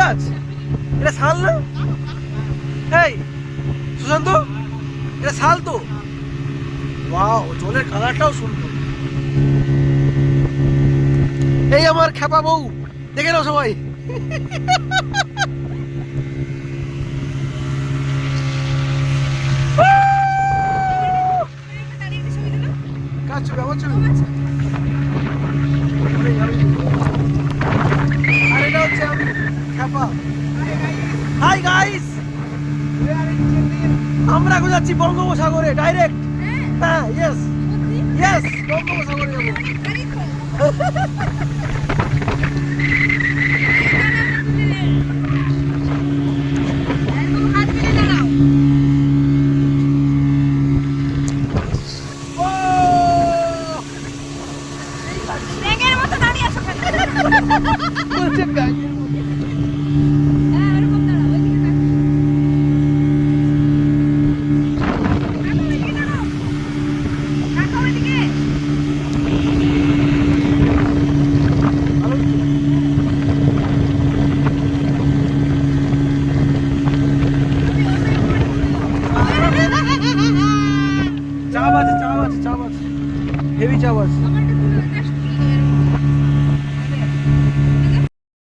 গাছ? এটা শাল না? এই সুশান্ত এটা শাল তো। ওয়াও জলের কালারটাও সুন্দর। এই আমার খেপা বউ দেখে নাও সবাই। কাজ ছবি। আমার ছবি। হাই গাইস আমরা এখন যাচ্ছি বঙ্গোপসাগরে ডাইরেক্ট হ্যাঁ ইয়েস ইয়েস বঙ্গোপসাগরে যাব। ও ব্যাঙের চাপ আছে চাপ আছে চাপ আছে হেভি চাপ আছে